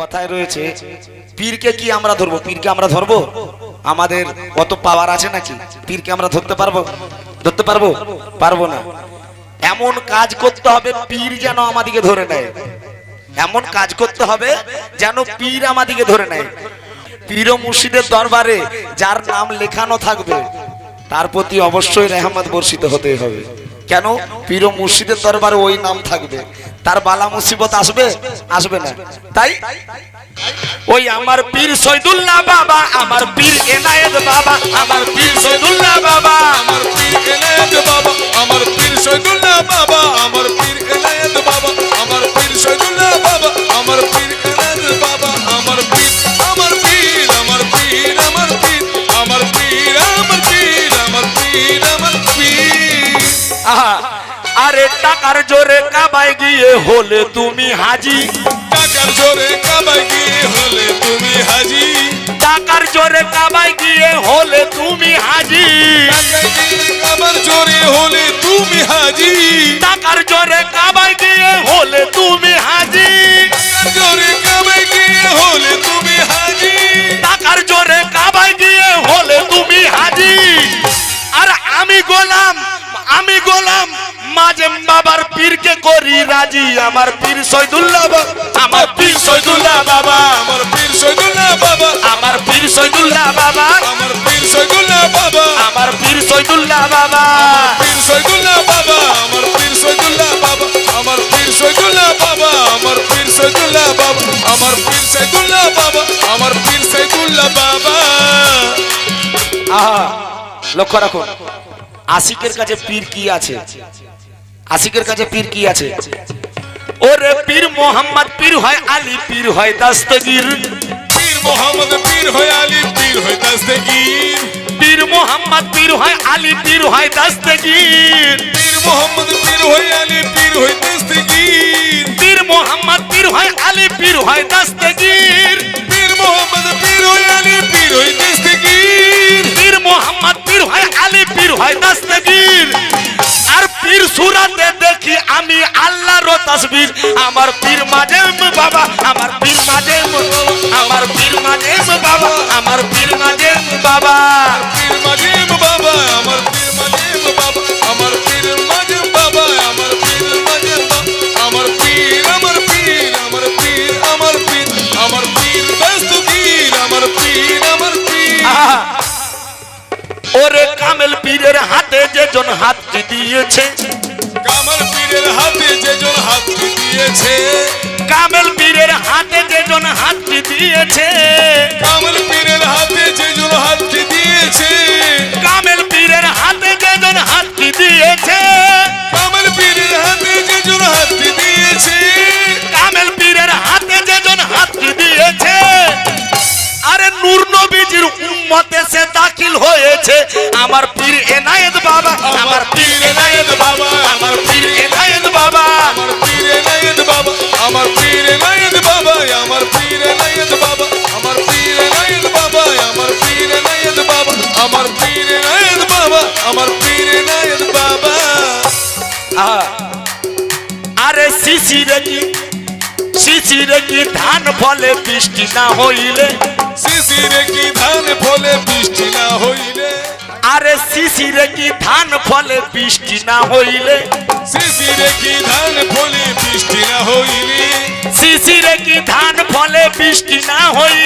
কথায় রয়েছে, পীরকে কি আমরা ধরবো? পীরকে আমরা ধরবো? আমাদের কত পাওয়ার আছে নাকি? পীরকে আমরা ধরতে পারব? ধরতে পারব? পারব না। এমন কাজ করতে হবে, পীর যেন আমাদিকে ধরে নেয়। এমন কাজ করতে হবে যেন পীর আমাদিকে ধরে নেয়। পীর মুর্শিদের দরবারে যার নাম লেখানো থাকবে, তার প্রতি অবশ্যই রেহমত বর্ষিত হতে হবে। কেন? পীর মুর্শিদের দরবারে ওই নাম থাকবে। তার বালা মুসিবত আসবে? আসবে না। তাই? ওই আমার পীর সৈদুল্লাহ বাবা, আমার পীর এনায়েত বাবা, আমার পীর সৈদুল্লাহ বাবা, আমার পীর এনায়েত বাবা, আমার পীর সৈদুল্লাহ বাবা, আমার পীর এনায়েত টাকার জোরে কাবায় গিয়ে হলে তুমি হাজি। টাকার জোরে কাবাই গিয়ে হলে তুমি হাজি। টাকার জোরে কাবায় গিয়ে হলে তুমি হাজি। কাবার জোরে হলে তুমি হাজি। টাকার জোরে কাবায় গিয়ে হলে তুমি হাজি। টাকার জোরে কাবাই গিয়ে হলে তুমি হাজি। টাকার জোরে কাবায় গিয়ে হলে তুমি হাজি। আর আমি গোলাম আমি গোলাম মাঝে বাবার পীরকে করি রাজি আমার পীর সৈদুল্লাহ বাবা আমার পীর সৈদুল্লাহ বাবা আমার পীর শহীদুল্লাহ বাবা আমার পীর সৈদুল্লাহ বাবা আমার পীর শহীদুল্লাহ বাবা আমার পীর সৈদুল্লাহ বাবা পীর শহীদুল্লাহ বাবা আমার পীর শহীদুল্লাহ বাবা আমার পীর শহীদুল্লাহ বাবা আমার পীর শহীদুল্লাহ বাবা আমার পীর শহীদুল্লাহ বাবা আমার পীর শহীদুল্লাহ বাবা আহা লক্ষ্য রাখুন আশিকের কাছে পীর কি আছে আশিকের কাছে পীর কি আছে ওরে পীর মোহাম্মদ পীর হয় আলী পীর হয় দাস্তগীর পীর মোহাম্মদ পীর হয় আলী পীর হয় দাস্তগীর পীর মোহাম্মদ পীর হয় আলী পীর হয় দাস্তগীর পীর মোহাম্মদ পীর হয় আলী পীর হয় দাস্তগীর পীর মোহাম্মদ পীর হয় আলী পীর হয় দাস্তগীর পীর মোহাম্মদ পীর হয় আলী পীর হয় দাস্তগীর পীর মোহাম্মদ পীর হয় আলী পীর হয় দাস্তগীর আর পীর সুরাতে দেখি আমি আল্লাহর তাসবীর। আমার পীর মাঝে বাবা, আমার পীর মাঝে আমার পীর মাঝে বাবা, আমার পীর মাঝে বাবা। পীর মাজিম যেজন হাত দিয়েছে কামাল পীরের হাতে যেজন হাতটি দিয়েছে কামেল পীরের হাতে যেজন হাত দিয়েছে কামাল পীরের হাতে যেজন হাত দিয়েছে কামেল পীরের হাতে যেজন হাত দিয়েছে আমার পীর এনায়েত বাবা, আমার পীর এনায়েত বাবা, আমার পীর এনায়েত বাবা, আমার পীর এনায়েত বাবা, আমার পীর এনায়েত বাবা, আমার পীর এনায়েত বাবা, আমার পীর এনায়েত বাবা, আমার পীর এনায়েত বাবা, আমার পীর এনায়েত বাবা! আরে শিশিরে কি শিশিরে কি ধান ফলে বৃষ্টি না হইলে? শিশিরে কি ধান ফলে বৃষ্টি না হইলে? আরে শিশিরে কি ধান ফলে বৃষ্টি না হইলে? শিশিরে কি ধান ফলে বৃষ্টি না হইলে? শিশিরে কি ধান ফলে বৃষ্টি না হইলে?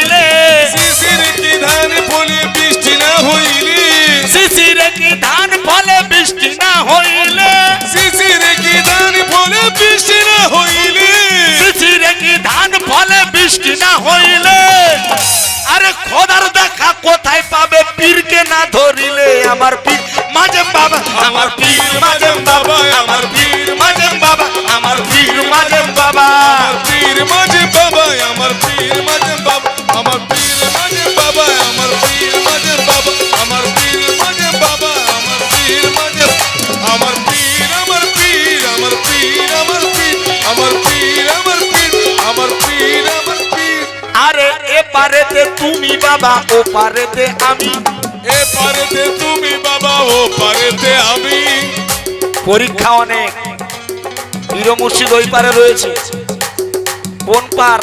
খোদার দেখা কোথায় পাবে পীরকে না ধরিলে আমার পীর? মাঝে বাবা, আমার পীর মাঝে বাবা, আমার বাবা ও পারেতে আমি। এ পারেতে তুমি বাবা ও পারেতে আমি। পরীক্ষা অনেক। পীর মুর্শিদ ওই পারে রয়েছে। কোন পার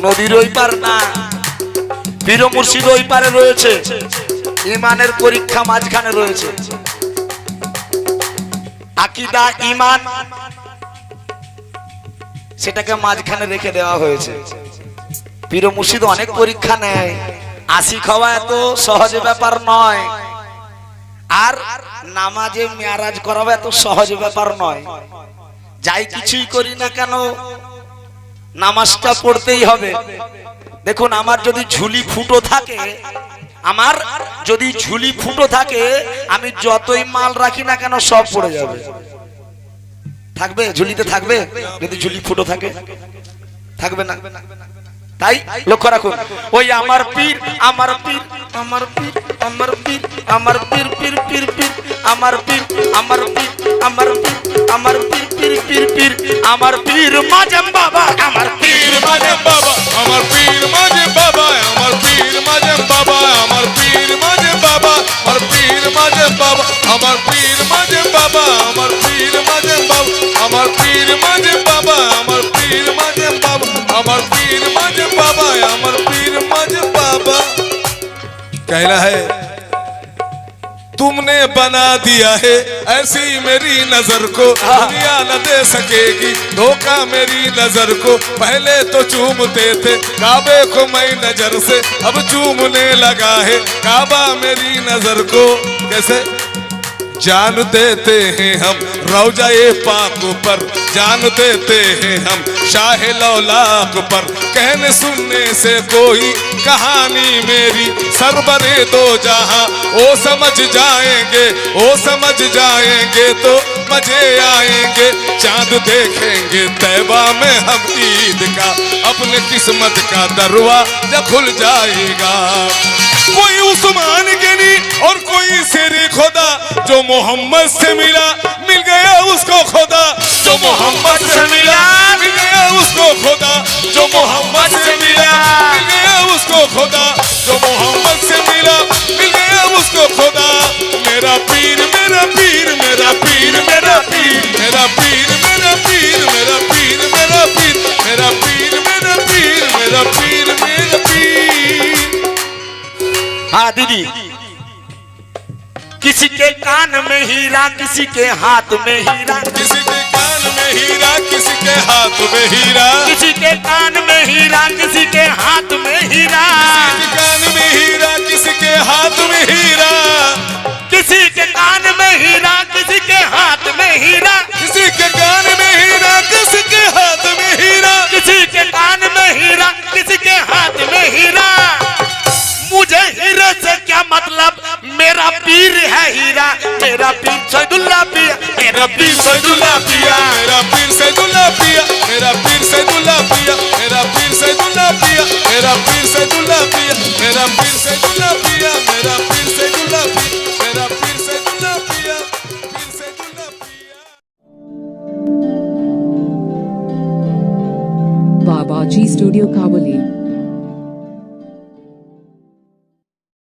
নদীর ওই পার না। পীর মুর্শিদ ওই পারে রয়েছে। ইমানের পরীক্ষা মাঝখানে রয়েছে। আকিদা ইমান। সেটাকে মাঝখানে রেখে দেওয়া হয়েছে। পীর মুর্শিদ অনেক পরীক্ষা নেয়। আশি খাওয়া এত সহজ ব্যাপার নয়। আর নামাজে মেয়ারাজ করাবো এত সহজ ব্যাপার নয়। যাই কিছুই করি না কেন, নামাজটা পড়তেই হবে। দেখুন, আমার যদি ঝুলি ফুটো থাকে, আমার যদি ঝুলি ফুটো থাকে, আমি যতই মাল রাখি না কেন সব পড়ে যাবে। থাকবে? ঝুলিতে থাকবে? যদি ঝুলি ফুটো থাকে, থাকবে না? তাই লক্ষ্য রাখুন ওই আমার পীর আমার পীর আমার পীর আমার পীর আমার পীর পীর পীর পীর, আমার পীর আমার পীর আমার পীর আমার পীর পীর পীর পীর, আমার পীর মাজাম বাবা, আমার পীর মাঝে বাবা, আমার পীর মাঝে বাবা, আমার পীর মাঝে বাবা, আমার পীর মাঝে বাবা, আমার পীর মাঝে বাবা, আমার পীর कह रहा है। तुमने बना दिया है, ऐसी मेरी नज़र को। दुनिया न दे सकेगी, धोखा मेरी नज़र को। पहले तो चूमते थे, काबे को मई नज़र से। अब चूमने लगा है, काबा मेरी नज़र को। कैसे? जान देते हैं हम रौजाए पाक पर। जान देते हैं हम शाह लौलाक पर। कहने सुनने से कोई कहानी मेरी सरबरे दो जहाँ। ओ समझ जाएँगे, ओ समझ जाएँगे तो मज़े आएँगे। चाँद देखेंगे तैबा में हम ईद का। अपने किस्मत का दरवाज़ा खुल जाएगा। कोई उस्मान गिनी और कोई शेरे खुदा जो मोहम्मद से मिला, मिल गया उसको खुदा। जो मोहम्मद से मिला, मिल गया उसको खुदा। हाँ दीदी किसी के कान में हीरा किसी के हाथ में हीरा। किसी के कान में हीरा किसी के हाथ में हीरा। किसी के कान में हीरा किसी के हाथ पीर है हीरा मेरा पीर सैदुल्ला पिया मेरा पीर सैदुल्ला पिया मेरा पीर से दुल्ला पिया मेरा पीर से दुल्ला पिया मेरा पीर से दुल्ला पिया मेरा पीर से दुल्ला पिया मेरा पीर से दुल्ला पिया मेरा पीर से दुल्ला पिया मेरा पीर से दुल्ला पिया पीर से दुल्ला पिया Babaji Studio Kavali.